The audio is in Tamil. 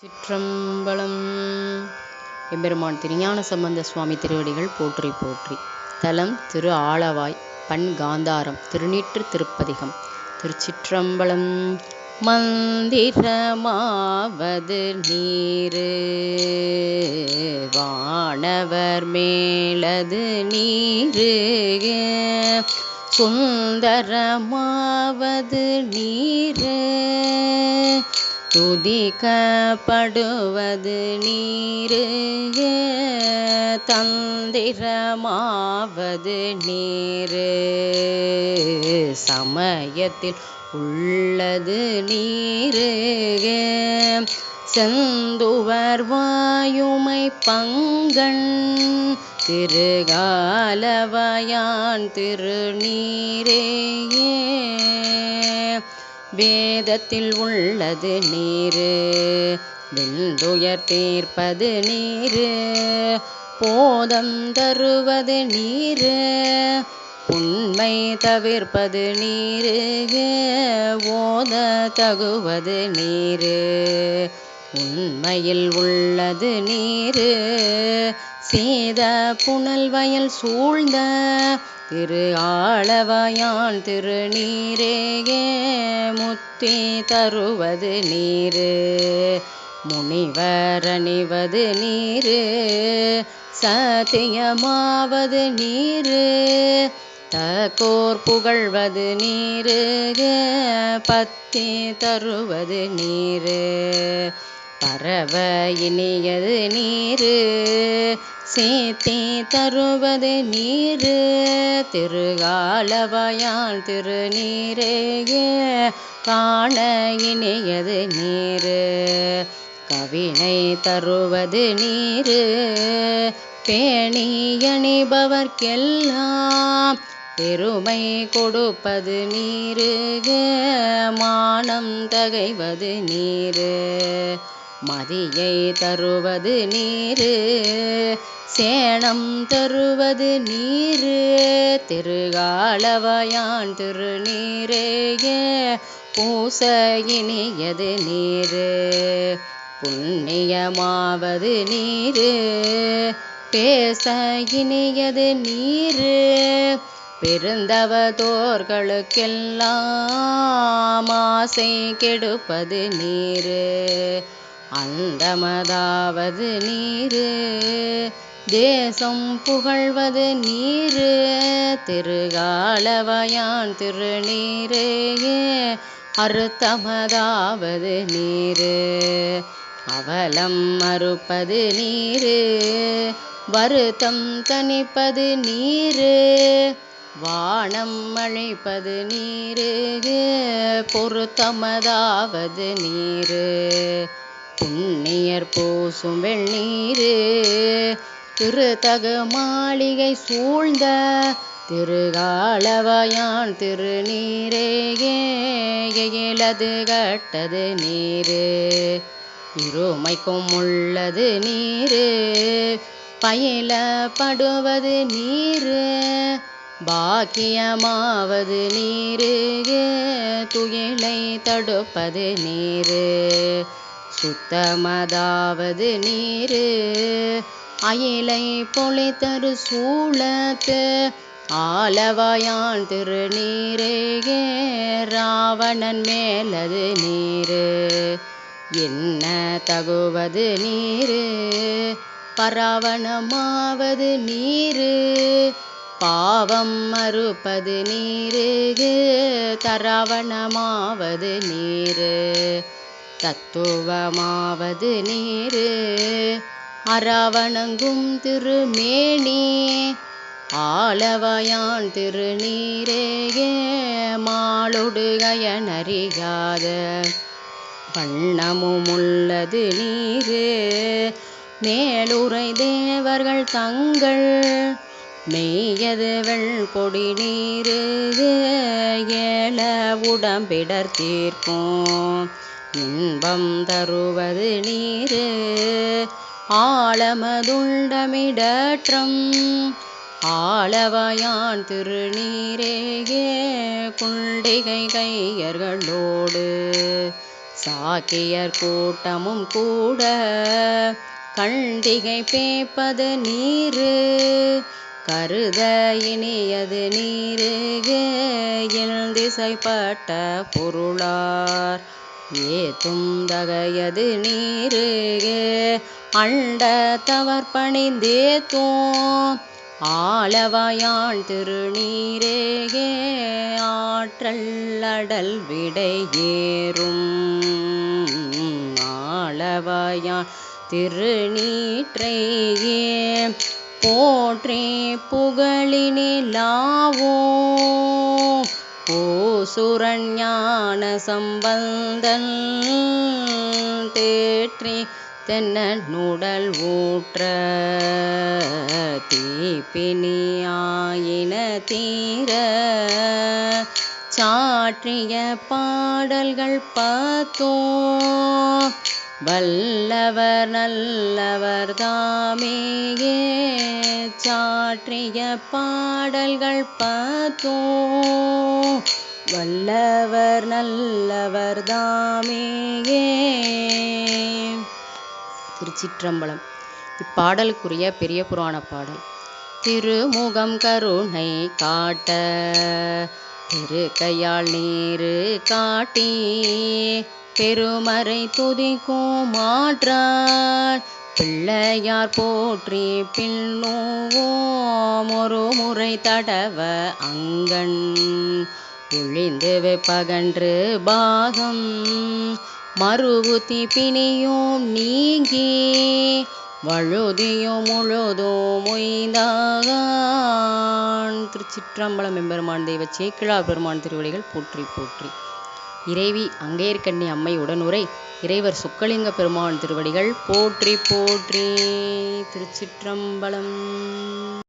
சிற்றம்பலம். எம்பெருமான் திருஞான சம்பந்த சுவாமி திருவடிகள் போற்றி போற்றி. தலம் திரு ஆளவாய் பண் காந்தாரம் திருநீற்று திருப்பதிகம். திருச்சிற்றம்பலம் மந்திரமாவது நீரு வானவர் மேலது நீரு சுந்தரமாவது நீரு. துதிக்கப்படுவது நீரு தந்திரமாவது நீரு. சமயத்தில் உள்ளது நீரு செந்துவர் வாயுமை பங்கன் திருகாலவயான் திருநீரே வேதத்தில் உள்ளது நீரு வெந்துயர் தீர்ப்பது நீரு போதம் தருவது நீரு உண்மை தவிர்ப்பது நீரு ஓத தகுவது நீரு உண்மையில் உள்ளது நீரு சேத புனல் வயல் சூழ்ந்த திரு ஆளவயான் திருநீரேயே முத்தி தருவது நீரு. முனிவர் அணிவது நீரு சத்தியமாவது நீரு. தக்கோர் புகழ்வது நீரு பத்தி தருவது நீரு. பரவ இனியது நீரு சேத்தே தருவது நீரு திருகாலவயால் திருநீரேயே காண இனியது நீரு. கவினை தருவது நீரு பேணி அணிபவர்க்கெல்லாம் பெருமை கொடுப்பது நீரு. மானம் தகைவது நீரு மதியை தருவது நீரு சேணம் தருவது நீரு திருகாலவயான் திருநீரேயே. பூச இனியது நீரு புண்ணியமாவது நீரு. பேச இனியது நீரு பெருந்தவதோர்களுக்கெல்லாம் ஆசை கெடுப்பது நீரு. அந்தமதாவது நீரு தேசம் புகழ்வது நீரு திருகாலவயான் திருநீரே அறுத்தமதாவது நீரு. அவலம் மறுப்பது நீரு வருத்தம் தணிப்பது நீரு வானம் அழைப்பது நீரு பொருத்தமதாவது நீரு. புண்ணியர் பூசும் வெண்ணீரு திருத்தகு மாளிகை சூழ்ந்த திருகாலவயான் திருநீரேயேயது கட்டது நீரு. இருமைக்கும் உள்ளது நீரு பயிலப்படுவது நீரு. பாக்கியமாவது நீரு துயிலை தடுப்பது நீரு. சுத்தமதாவது நீரு அயிலை பொழித்தரு சூழத்து ஆலவாயான் திருநீரேகே ராவணன் மேலது நீரு. என்ன தகுவது நீரு? பராவணமாவது நீரு. பாவம் மறுப்பது நீரு. தராவணமாவது நீரு. தத்துவமாவது நீரு. அறவணங்கும் திருமேனி ஆலவயான் திருநீரேயே மாளொடு வண்ணமும் உள்ளது நீரு. மேலுரை தேவர்கள் தங்கள் மெய்யது வெள்பொடி நீரு ஏல உடம்பிடர் தீர்க்கும் இன்பம் தருவது நீரு. ஆழமதுண்டமிடற்றம். ஆளவயான் திருநீரேயே குண்டிகை கையர்களோடு. சாக்கியர் கூட்டமும் கூட கண்டிகை பேப்பது நீரு. கருத இனியது நீருகு திசைப்பட்ட பொருளார். ஏத்தும் தகையது நீருகே அண்ட தவர் பணிந்தேத்தும். ஆலவாயான் திருநீரேகே ஆற்றல் அடல் விடையேறும். ஆளவாயான் திருநீற்றையே போற்றே புகழினிலாவோ. ஓசுரன் ஞான சம்பந்தன் தேற்றி தென்ன தென்னனுடல் ஊற்ற தீப்பினியாயின தீர சாற்றிய பாடல்கள் பார்த்தோ வல்லவர் நல்லவர் தாமேயே சாற்றிய பாடல்கள் பார்த்தோ வல்லவர் நல்லவர் தாமேயே திருச்சிற்றம்பலம். இப்பாடலுக்குரிய பெரிய புராண பாடல். திருமுகம் கருணை காட்ட திருக்கையால் நீரு காட்டி பெருமறை துதிக்கும் மாற்றார் பிள்ளையார் போற்றி பின்னோவோம். ஒரு முறை தடவ அங்கண். ஒழிந்து வெப்பகன்று பாகம். மறுபுத்தி பிணியும் நீங்கி வழுதியும் முழுதும் மொய்ந்தான் திருச்சிற்றம்பலம் எம்பெருமான் தெய்வ சேக்கிழா பெருமான் திருவடிகள் போற்றி போற்றி. இறைவி அங்கேற்கண்ணி அம்மை உடனுரை இறைவர் சுக்கலிங்க பெருமான் திருவடிகள் போற்றி போற்றி. திருச்சிற்றம்பலம்.